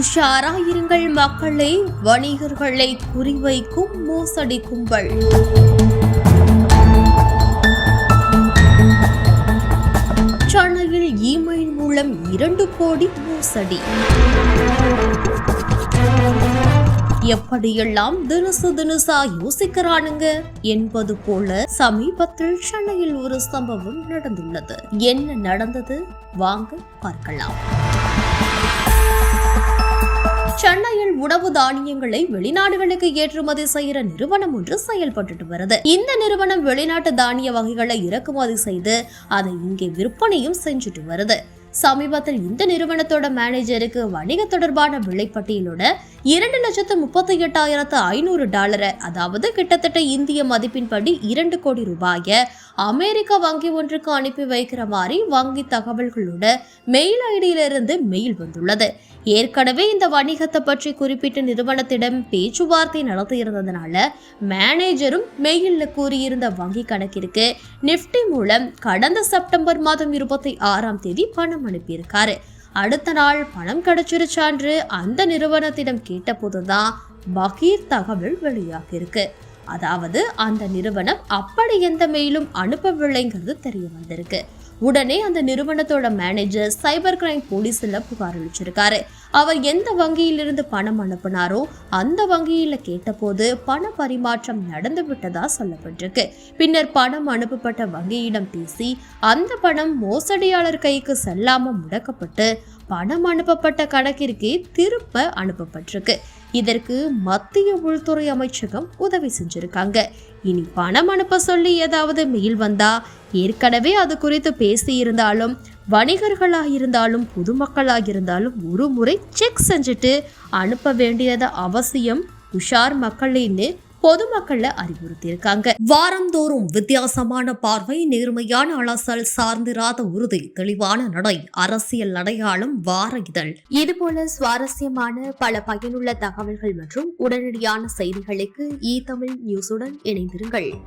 உஷாராயிருங்கள் மக்களை வணிகர்களை குறிவைக்கும் மோசடி கும்பல் சென்னையில் இமெயில் மூலம் இரண்டு கோடி மோசடி. எப்படியெல்லாம் தினசு தினசா யோசிக்கிறானுங்க என்பது போல சமீபத்தில் சென்னையில் ஒரு சம்பவம் நடந்துள்ளது. என்ன நடந்தது? வாங்க பார்க்கலாம். சென்னையில் உணவு தானியங்களை வெளிநாடுகளுக்கு ஏற்றுமதி செய்கிற நிறுவனம் ஒன்று செயல்பட்டுட்டு வருது. இந்த நிறுவனம் வெளிநாட்டு தானிய வகைகளை இறக்குமதி செய்து அதை இங்கே விற்பனையும் செஞ்சுட்டு வருது. சமீபத்தில் இந்த நிறுவனத்தோட மேனேஜருக்கு வணிக தொடர்பான விலைப்பட்டியலோட இரண்டு லட்சத்து முப்பத்தி எட்டாயிரத்து ஐநூறு டாலரை. அதாவது கிட்டத்தட்ட இந்திய மதிப்பின்படி இரண்டு கோடி ரூபாயை அமெரிக்க வங்கி ஒன்றுக்கு அனுப்பி வைக்கிற மாதிரி வங்கி தகவல்களோட மெயில் ஐடியிலிருந்து மெயில் வந்துள்ளது. ஏற்கனவே இந்த வணிகத்தை பற்றி குறிப்பிட்ட நிறுவனத்திடம் பேச்சுவார்த்தை நடத்தியிருந்ததுனால மேனேஜரும் மெயிலில் கூறியிருந்த வங்கி கணக்கிற்கு நிஃப்டி மூலம் கடந்த செப்டம்பர் மாதம் இருபத்தி ஆறாம் தேதி பணம் அனுப்பியிருக்காரு. அடுத்த நாள் பணம் கிடைச்சிருச்சான்று அந்த நிறுவனத்திடம் கேட்டபோதுதான் பகீர் தகவல் வெளியாகியிருக்கு. அதாவது அந்த நிறுவனம் அப்படி எந்த மெயிலும் அனுப்பவில்லைங்கிறது தெரிய வந்திருக்கு. உடனே அந்த நிறுவனத்தோட மேனேஜர் சைபர் கிரைம் போலீஸில் புகார் அளிச்சிருக்காரு. அவர் எந்த வங்கியிலிருந்து பணம் அனுப்பினாரோ அந்த வங்கியில் கேட்டபோது பண பரிமாற்றம் நடந்து விட்டதா சொல்லப்பட்டிருக்கு. பின்னர் பணம் அனுப்பப்பட்ட வங்கியிடம் பேசி அந்த பணம் மோசடியாளர் கைக்கு செல்லாமல் முடக்கப்பட்டு பணம் அனுப்பப்பட்ட கணக்கிற்கே திருப்ப அனுப்பப்பட்டிருக்கு. இதற்கு மத்திய உள்துறை அமைச்சகம் உதவி செஞ்சிருக்காங்க. இனி பணம் அனுப்ப சொல்லி ஏதாவது மெயில் வந்தா ஏற்கனவே அது குறித்து பேசியிருந்தாலும் வணிகர்களாக இருந்தாலும் பொதுமக்களாக இருந்தாலும் ஒரு முறை செக் செஞ்சுட்டு அனுப்ப வேண்டியது அவசியம். உஷார் மக்களின்னு பொதுமக்களை அறிவுறுத்தியிருக்காங்க. வாரந்தோறும் வித்தியாசமான பார்வை நேர்மையான அலசல் சார்ந்திராத உறுதி தெளிவான நடை அரசியல் அடையாளம் வார இதழ். இதுபோல சுவாரஸ்யமான பல பயனுள்ள தகவல்கள் மற்றும் உடனடியான செய்திகளுக்கு இ தமிழ் நியூஸுடன் இணைந்திருங்கள்.